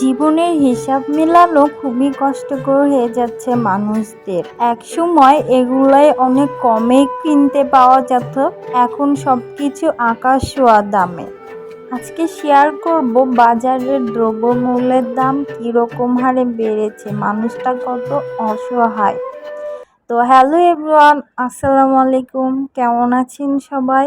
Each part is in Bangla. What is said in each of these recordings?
জীবনের হিসাব মেলানো খুবই কষ্টকর হয়ে যাচ্ছে মানুষদের। এক সময় এগুলাই অনেক কমে কিনতে পাওয়া যেত, এখন সব কিছু আকাশ ছোঁয়া দামে। আজকে শেয়ার করব বাজারের দ্রব্যমূল্যের দাম কীরকম হারে বেড়েছে, মানুষটা কত অসহায়। তো হ্যালো এভরিওয়ান আসসালামু আলাইকুম, কেমন আছেন সবাই?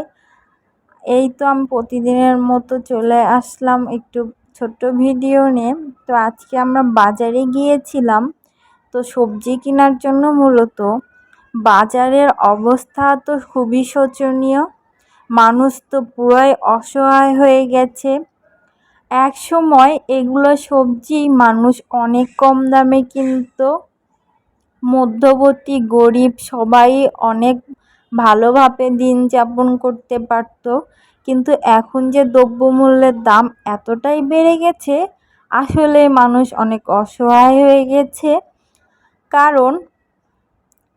এই তো আমি প্রতিদিনের মতো চলে আসলাম একটু ছোট্ট ভিডিও নিয়ে। তো আজকে আমরা বাজারে গিয়েছিলাম। তো সবজি কেনার জন্য মূলত বাজারের অবস্থা তো খুবই শোচনীয়। মানুষ তো পুরাই অসহায় হয়ে গেছে। এক সময় এগুলো সবজি মানুষ অনেক কম দামে কিনতো। মধ্যবর্তী গরিব সবাই অনেক ভালোভাবে দিন যাপন করতে পারতো। কিন্তু এখন যে দ্রব্যমূল্যের দাম এতটাই বেড়ে গেছে, আসলে মানুষ অনেক অসহায় হয়ে গেছে। কারণ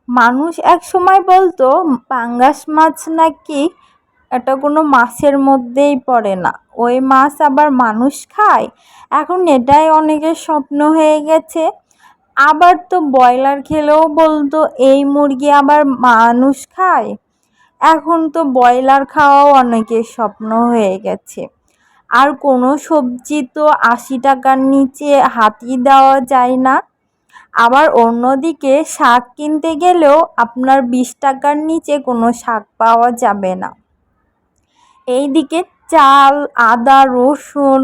মানুষ এক সময় বলতো, পাঙ্গাস মাছ নাকি এটা কোনো মাছের মধ্যেই পড়ে না। ওই মাছ আবার মানুষ খায়? এখন এটাই অনেকের স্বপ্ন হয়ে গেছে। আবার তো ব্রয়লার খেলেও বলতো, এই মুরগি আবার মানুষ খায়। এখন তো ব্রয়লার খাওয়াও অনেকের স্বপ্ন হয়ে গেছে। আর কোনো সবজি তো আশি টাকার নিচে হাতই দেওয়া যায় না। আবার অন্যদিকে শাক কিনতে গেলেও আপনার বিশ টাকার নিচে কোনো শাক পাওয়া যাবে না। এই দিকে চাল, আদা, রসুন,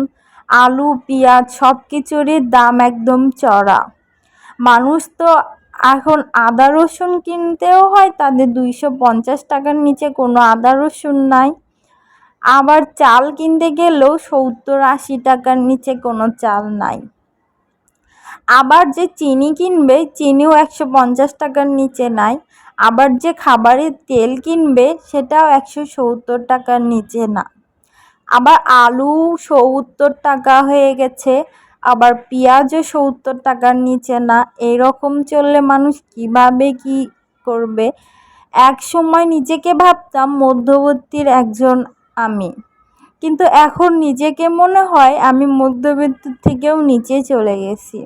আলু, পেঁয়াজ সব কিছুরই দাম একদম চড়া। মানুষ তো এখন আদা রসুন কিনতেও হয়, তাদের দুইশো পঞ্চাশ টাকার নিচে কোনো আদা রসুন নাই। আবার চাল কিনতে গেলেও সত্তর আশি টাকার নিচে কোনো চাল নাই। আবার যে চিনি কিনবে, চিনিও একশো পঞ্চাশ টাকার নিচে নাই। আবার যে খাবারের তেল কিনবে, সেটাও একশো সত্তর টাকার নিচে না। আবার আলু সত্তর টাকা হয়ে গেছে। আবার পেঁয়াজও সত্তর টাকার নিচে না, এরকম চললে মানুষ কীভাবে কি করবে? এক সময় নিজেকে ভাবতাম মধ্যবর্তীর একজন আমি। কিন্তু এখন নিজেকে মনে হয় আমি মধ্যবিত্ত থেকেও নিচে চলে গেছি।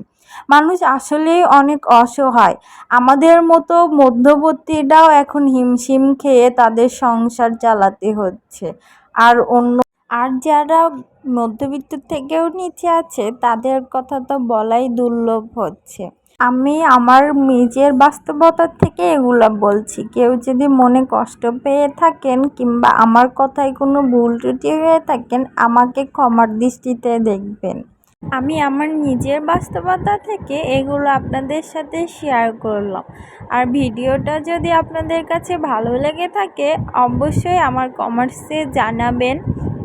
মানুষ আসলেই অনেক অসহায়। আমাদের মতো মধ্যবর্তীরাও এখন হিমশিম খেয়ে তাদের সংসার চালাতে হচ্ছে। আর অন্য আর যারা মধ্যবিত্ত থেকেও নিচে আছে, তাদের কথা তো বলাই দুর্লভ হচ্ছে। আমি আমার নিজের বাস্তবতার থেকে এগুলো বলছি। কেউ যদি মনে কষ্ট পেয়ে থাকেন কিংবা আমার কথায় কোনো ভুল ত্রুটি হয়ে থাকেন, আমাকে ক্ষমার দৃষ্টিতে দেখবেন। আমি আমার নিজের বাস্তবতা থেকে এগুলো আপনাদের সাথে শেয়ার করলাম। আর ভিডিওটা যদি আপনাদের কাছে ভালো লেগে থাকে, অবশ্যই আমার কমার্সে জানাবেন।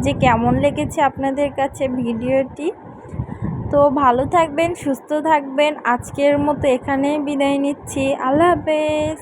যে কেমন লেগেছে আপনাদের কাছে ভিডিওটি। তো ভালো থাকবেন, সুস্থ থাকবেন। আজকের মতো এখানেই বিদায় নিচ্ছি। আল্লাহ হাফেজ।